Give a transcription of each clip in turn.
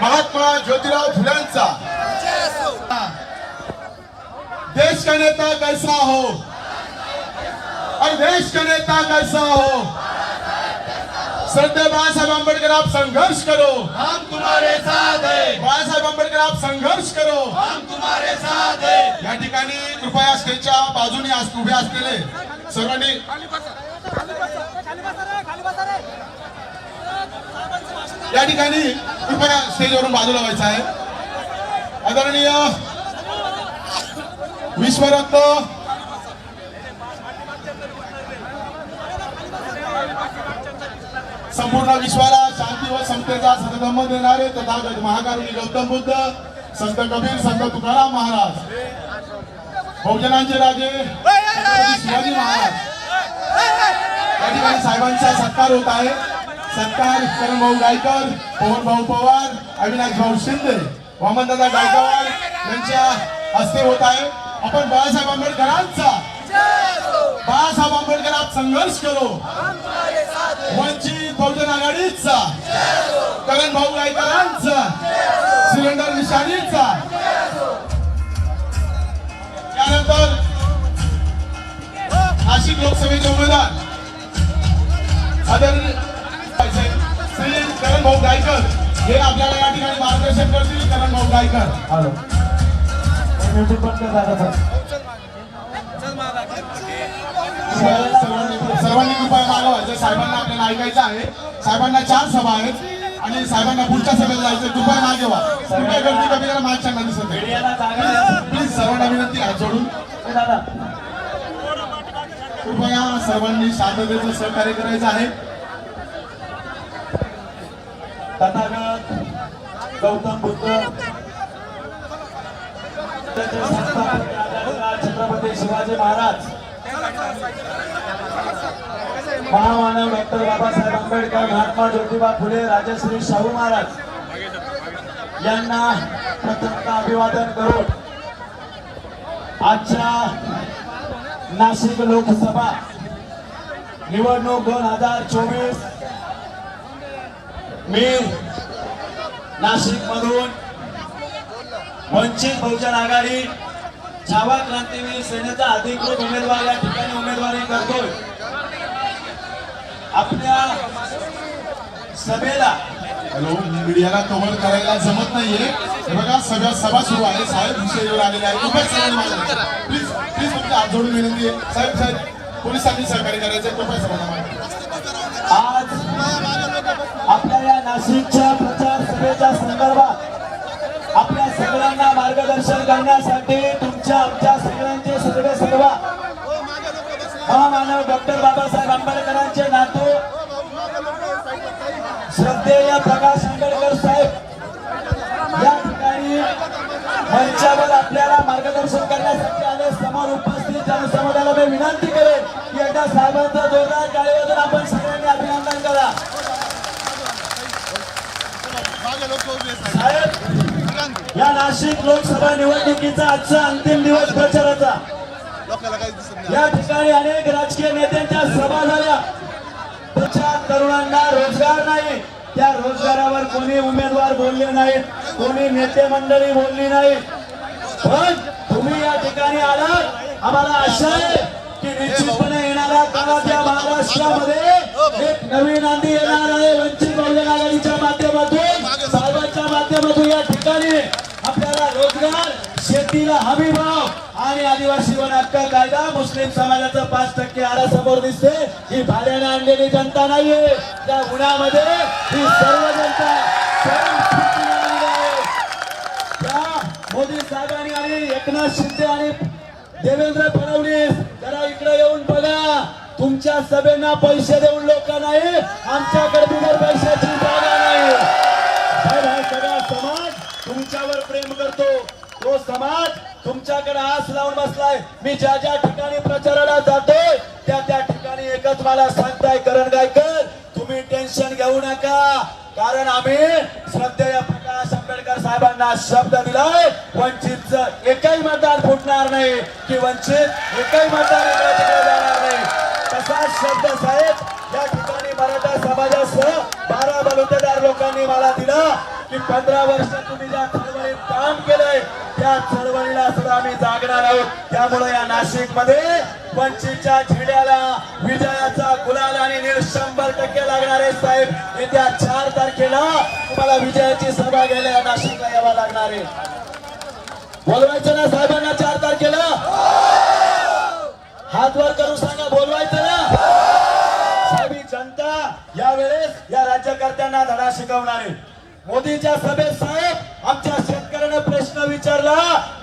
महात्मा ज्योतिराव फुल्यांचा देश का नेता कैसा हो? और देश का नेता कैसा हो? श्रद्धेय बाळासाहेब आंबेडकर आप संघर्ष करो. हम तुम्हारे साथ है. बाळासाहेब आंबेडकर आप संघर्ष करो. हम तुम्हारे साथ है. या ठिकाणी कृपया स्टेजच्या बाजूने उभे असलेले सर्वांनी या ठिकाणी कृपया स्टेजवरून बाजूला व्हायचं आहे आदरणीय विश्वरत्न संपूर्ण विश्वाला शांती व समतेचा सदधम्म देणारे तथागत महाकारुणी गौतम बुद्ध संत कबीर संत तुकाराम महाराज बहुजनांचे राजे शिवाजी महाराज या ठिकाणी साहेबांचा सत्कार होत आहे सत्कार करण भाऊ गायकर पवन भाऊ पवार अविनाश भाऊ शिंदे वामनदादा गायकवाड यांच्या हस्ते होत आहे. आपण बाळासाहेब आंबेडकरांचा बाळासाहेब आंबेडकर आप संघर्ष करो. वंचित बहुजन आघाडीचा करण भाऊ गायकरांचा सिलेंडर निशाणीचा. त्यानंतर नाशिक लोकसभेचे उमेदवार आदरणीय गायकर. हे आपल्याला या ठिकाणी मार्गदर्शन करतील करण भाऊ गायकर. सर्वांनी सर्वांनी कृपया मागवा. जर साहेबांना आपल्याला ऐकायचं आहे साहेबांना चार सभा आहेत आणि साहेबांना पुढच्या सभेला जायचं कृपया मागे व्हा. कृपया गर्दी कमी करा मागच्या नाही दिसत. प्लीज सर्वांना विनंती हात जोडून. कृपया सर्वांनी शांततेचं सहकार्य करायचं आहे. तथागत गौतम बुद्ध. छत्रपती शिवाजी महाराज. महामानव डॉक्टर बाबासाहेब आंबेडकर महात्मा ज्योतिबा फुले राजश्री शाहू महाराज यांना प्रथमतः अभिवादन करून आजच्या नाशिक लोकसभा निवडणूक दोन हजार चोवीस मी नाशिक मधून वंचित बहुजन आघाडी छावा क्रांतीवीर सेनेचा अधिकृत उमेदवार या ठिकाणी उमेदवारी करतोय. आपल्या सभेला हॅलो मीडियाला कव्हर करायला जमत नाहीये. बघा सगळ्या सभा सुरू आहे. साहेब विषयावर आलेले आहे कृपया सर्वांनी प्लीज प्लीज फक्त हात जोडून विनंती आहे. साहेब साहेब पोलिसांनी सहकार्य करायचं कृपया सर्वांना आज आपल्या नाशिकच्या प्रचार सभेच्या संदर्भात आपल्या सगळ्यांना मार्गदर्शन करण्यासाठी तुमच्या आमच्या सगळ्यांचे सर्वे सर्व. महामानव डॉक्टर बाबासाहेब आंबेडकरांचे नातू श्रद्धेय प्रकाश आंबेडकर साहेब या ठिकाणी मंचावर आपल्याला मार्गदर्शन करण्यासाठी आले. समोर उपस्थित जनसमुदायाला मी विनंती करेन की एकदा साहेबांचा जोरदार टाळीवादन आपण सगळ्यांनी आपल्या करा साहेब या नाशिक लोकसभा निवडणुकीचा आजचा अंतिम दिवस प्रचाराचा. या ठिकाणी अनेक राजकीय नेत्यांच्या सभा झाल्या. त्याच्या तरुणांना रोजगार नाही. त्या रोजगारावर कोणी उमेदवार बोलले नाहीत कोणी नेते मंडळी बोलली नाही. पण तुम्ही या ठिकाणी आलात. आम्हाला आशा आहे की निश्चितपणे येणाऱ्या काळात या महाराष्ट्रामध्ये एक नवीन आंधी येणार आहे. वंचित बहुजन आघाडीच्या माध्यमातून साहेबांच्या माध्यमातून या ठिकाणी. आपल्याला रोजगार शेतीला हमी भाव आणि आदिवासी वन हक्क कायदा मुस्लिम समाजाचं पाच टक्के आरा समोर दिसते. ही भाड्याने आणलेली जनता नाहीये. त्या उन्हामध्ये ही सर्व जनता त्या मोदी साहेबांनी आणि एकनाथ शिंदे आणि देवेंद्र फडणवीस जरा इकडे येऊन बघा. तुमच्या सभेना पैसे देऊन लोक नाही. आमच्याकडे बिगर पैशाची जागा नाही. करतो तो समाज तुमच्याकडे आस लावून बसलाय. मी ज्या ज्या ठिकाणी प्रचाराला जातोय त्या त्या ठिकाणी एकच मला सांगताय करण गायकर तुम्ही टेन्शन घेऊ नका. कारण आम्ही श्रद्धेय प्रकाश आंबेडकर साहेबांना शब्द दिलाय वंचित एकही मतदार फुटणार नाही कि वंचित एकही मतदार जाणार नाही. तसाच शब्द साहेब या ठिकाणी मराठा समाजासह बारा बलुतेदार लोकांनी मला दिला. की पंधरा वर्ष तुम्ही ज्या चळवळीत काम केलंय त्या चळवळीला सुद्धा आम्ही जागणार आहोत. त्यामुळे या नाशिकमध्ये पंचीच्या झेड्याला विजयाचा गुलाल आणि शंभर टक्के लागणार आहे साहेब. येत्या चार तारखेला तुम्हाला विजयाची सभा घ्यायला या नाशिकला यावं लागणार आहे. बोलवायचं ना साहेबांना चार तारखेला? हात वर करून सांगा बोलवायचं ना? साहेब जनता यावेळेस या राज्यकर्त्यांना धडा शिकवणार आहे. मोदीच्या सभेत साहेब आमच्या शेतकऱ्याने प्रश्न विचारला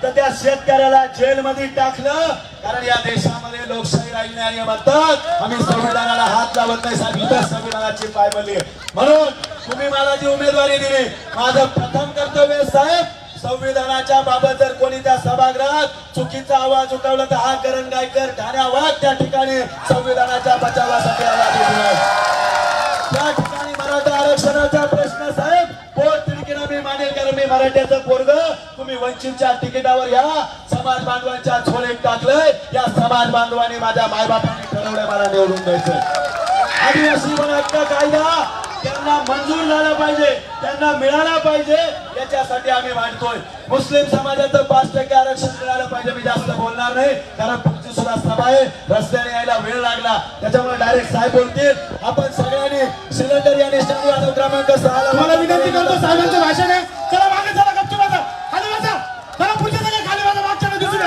तर त्या शेतकऱ्याला जेलमध्ये टाकलं. कारण या देशामध्ये लोकशाही राहिली नाही म्हणतात. आम्ही संविधानाला हात लावत नाही साहेब इथं संविधानाची पायमल्ली म्हणून तुम्ही मला जी उमेदवारी दिली माझं प्रथम कर्तव्य साहेब संविधानाच्या बाबत जर कोणी त्या सभागृहात चुकीचा आवाज उठवला तर हा करण गायकर ठाण्यावा त्या ठिकाणी संविधानाच्या बचावासाठी आवाज त्या ठिकाणी मराठा आरक्षणाचा प्रश्न साहेब मराठ्याचं पोरग तुम्ही वंचितच्या तिकिटावर या. समाज बांधवांच्या झोळीत टाकलंय. या समाज बांधवाने माझ्या मायबापांनी ठरवलंय मला निवडून द्यायचं आदिवासी पण हक्क कायदा त्यांना मंजूर झाला पाहिजे. त्यांना मिळाला पाहिजे. याच्यासाठी आम्ही मांडतोय. मुस्लिम समाजाचं पाच टक्के आरक्षण मिळालं पाहिजे मी जास्त बोलणार नाही. कारण पुढची सुद्धा सभा आहे. रस्त्याने यायला वेळ लागला. त्याच्यामुळे डायरेक्ट साहेब बोलतील. आपण सगळ्यांनी सिलेंडर या निष्ठाने क्रमांक सहाला. मला विनंती करतो साहेबांचं भाषण आहे. चला